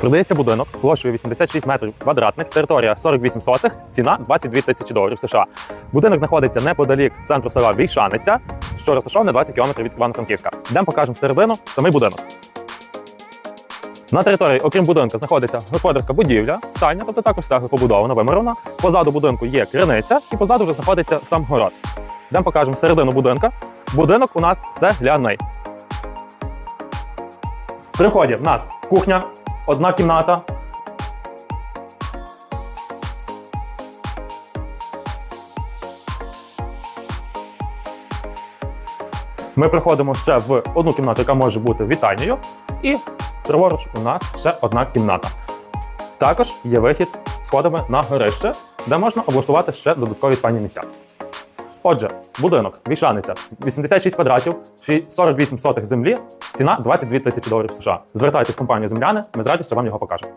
Продається будинок площею 86 метрів квадратних, територія 48 сотих, ціна 22 тисячі доларів США. Будинок знаходиться неподалік центру села Війшаниця, що розташоване 20 км від Івано-Франківська. Йдемо покажемо всередину самий будинок. На території, окрім будинку, знаходиться господарська будівля, стайня, тобто також все побудовано, вимировано. Позаду будинку є криниця, і позаду вже знаходиться сам город. Йдемо покажемо середину будинка. Будинок у нас цегляний. При вході в нас кухня, одна кімната. Ми приходимо ще в одну кімнату, яка може бути вітальнею, і праворуч у нас ще одна кімната. Також є вихід сходами на горище, де можна облаштувати ще додаткові спальні місця. Отже, будинок, вішаниця, 86 квадратів, ші- 48 сотих землі, ціна 22 тисячі доларів США. Звертайтесь в компанію Земляни, ми з радістю вам його покажемо.